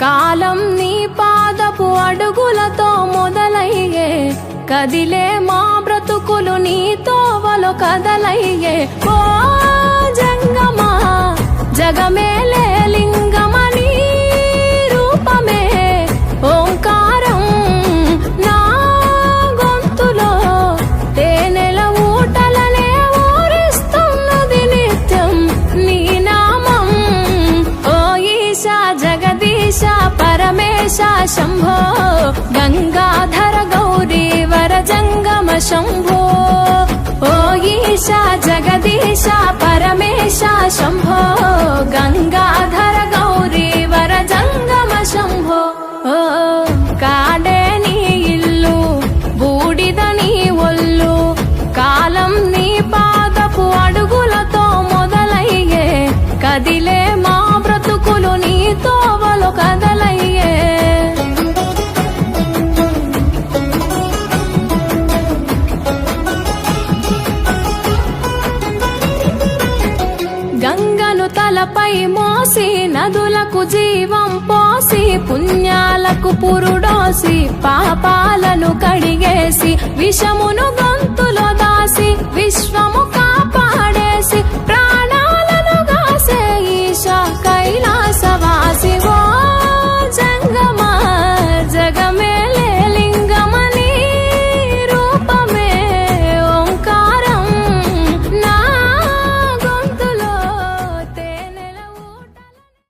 కాలం నీ పాదపు అడుగులతో మొదలయ్యే. కదిలే మా బ్రతుకులు నీ తోవలు కదలయ్యే. ఓ జంగమా జగమే పరమేశ శంభో గంగాధర గౌరీ వర జంగమ శంభో ఓ ఈశా జగదీశ పరమేశ శంభో గంగాధర గౌరీ వర జంగమ శంభో ఓ కాడే నీ ఇల్లు బూడిద నీ ఒళ్ళు కాలం నీ పాదపు అడుగులతో మొదలయ్యే కదిలే నదులపై మోసి నదులకు జీవం పోసి పుణ్యాలకు పురుడోసి పాపాలను కడిగేసి విషమును